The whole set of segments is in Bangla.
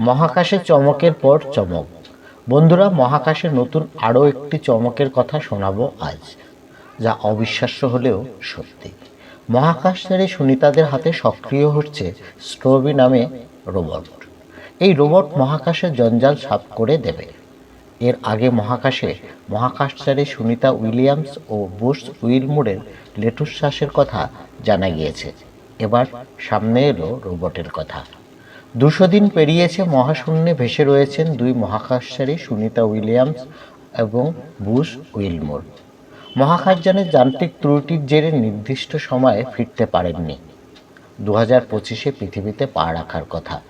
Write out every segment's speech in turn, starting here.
মহাকাশে চমকের পর চমক। বন্ধুরা, মহাকাশে নতুন আরও একটি চমকের কথা শোনাবো আজ, যা অবিশ্বাস্য হলেও সত্যি। মহাকাশচারী সুনিতাদের হাতে সক্রিয় হচ্ছে স্ট্রবি নামে রোবট। এই রোবট মহাকাশে জঞ্জাল সাফ করে দেবে। এর আগে মহাকাশে মহাকাশচারী সুনিতা উইলিয়ামস ও বুশ উইলমুরের লেটুশ্বাসের কথা জানা গিয়েছে। এবার সামনে এলো রোবটের কথা। দুশো দিন পেরিয়েছে মহাশূন্যে ভেসে রয়েছেন দুই মহাকাশচারী, সুনিতা উইলিয়ামস এবং বুশ উইলমোর। মহাকাশযানের যান্ত্রিক ত্রুটির জেরে নির্দিষ্ট সময়ে ফিরতে পারেননি। দু হাজার পঁচিশে পৃথিবীতে পা রাখার কথা।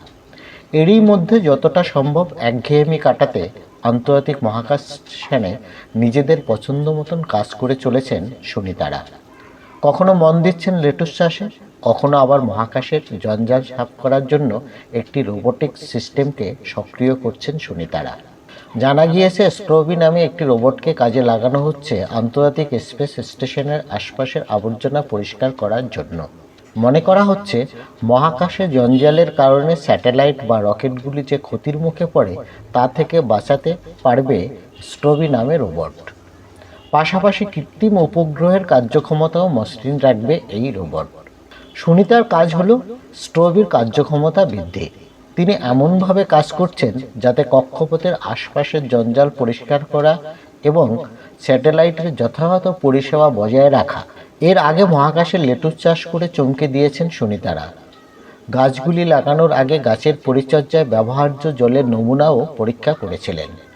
এরই মধ্যে যতটা সম্ভব একঘেয়েমি কাটাতে আন্তর্জাতিক মহাকাশ স্টেশনে নিজেদের পছন্দ মতন কাজ করে চলেছেন সুনিতারা। কখনো মন দিচ্ছেন লেটুস চাষে, কখনো আবার মহাকাশের জঞ্জাল সাফ করার জন্য একটি রোবোটিক সিস্টেমকে সক্রিয় করছেন সুনিতারা। জানা গিয়েছে স্ট্রোবি নামে একটি রোবটকে কাজে লাগানো হচ্ছে আন্তর্জাতিক স্পেস স্টেশনের আশপাশের আবর্জনা পরিষ্কার করার জন্য। মনে করা হচ্ছে, মহাকাশে জঞ্জালের কারণে স্যাটেলাইট বা রকেটগুলি যে ক্ষতির মুখে পড়ে, তা থেকে বাঁচাতে পারবে স্ট্রোবি নামে রোবট পাশাপাশি কৃত্রিম উপগ্রহের কার্যক্ষমতাও মসৃণ রাখবে এই রোবট। সুনিতার কাজ হলো স্ট্রোবির কার্যক্ষমতা বৃদ্ধি। তিনি এমনভাবে কাজ করছেন যাতে কক্ষপথের আশপাশের জঞ্জাল পরিষ্কার করা এবং স্যাটেলাইটের যথাযথ পরিষেবা বজায় রাখা। এর আগে মহাকাশে লেটুস চাষ করে চমকে দিয়েছেন সুনিতারা। গাছগুলি লাগানোর আগে গাছের পরিচর্যায় ব্যবহার্য জলের নমুনাও পরীক্ষা করেছিলেন।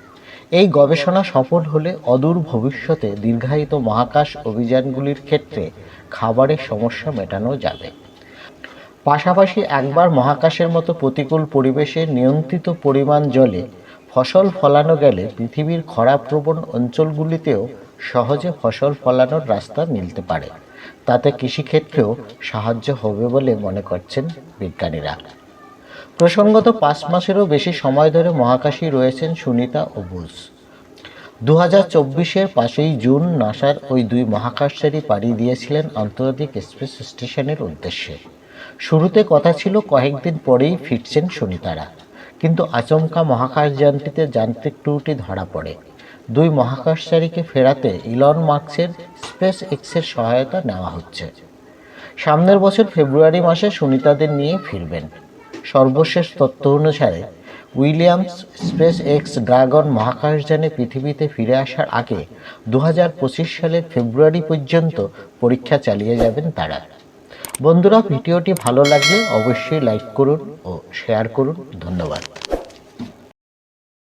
এই গবেষণা সফল হলে অদূর ভবিষ্যতে দীর্ঘায়িত মহাকাশ অভিযানগুলির ক্ষেত্রে খাবারের সমস্যা মেটানো যাবে। পাশাপাশি একবার মহাকাশের মতো প্রতিকূল পরিবেশে নিয়ন্ত্রিত পরিমাণ জলে ফসল ফলানো গেলে পৃথিবীর খরাপ্রবণ অঞ্চলগুলিতেও সহজে ফসল ফলানোর রাস্তা মিলতে পারে। তাতে কৃষিক্ষেত্রেও সাহায্য হবে বলে মনে করছেন বিজ্ঞানীরা। প্রসঙ্গত পাঁচ মাসেরও বেশি সময় ধরে মহাকাশী রয়েছেন সুনিতা ও বুস দু হাজার চব্বিশের পাঁচই জুন নাসার ওই দুই মহাকাশচারী পাড়ি দিয়েছিলেন আন্তর্জাতিক স্পেস স্টেশনের উদ্দেশ্যে। শুরুতে কথা ছিল কয়েকদিন পরেই ফিরছেন সুনিতারা। কিন্তু আচমকা মহাকাশযানটিতে যান্ত্রিক ত্রুটি ধরা পড়ে। দুই মহাকাশচারীকে ফেরাতে ইলন মার্কসের স্পেস এক্সের সহায়তা নেওয়া হচ্ছে। সামনের বছর ফেব্রুয়ারি মাসে সুনিতাদের নিয়ে ফিরবেন। সর্বশেষ তত্ত্ব অনুসারে, উইলিয়ামস স্পেস এক্স ড্রাগন মহাকাশযানে পৃথিবীতে ফিরে আসার আগে দু হাজার পঁচিশ সালের ফেব্রুয়ারি পর্যন্ত পরীক্ষা চালিয়ে যাবেন তারা। বন্ধুরা, ভিডিওটি ভালো লাগলে অবশ্যই লাইক করুন ও শেয়ার করুন। ধন্যবাদ।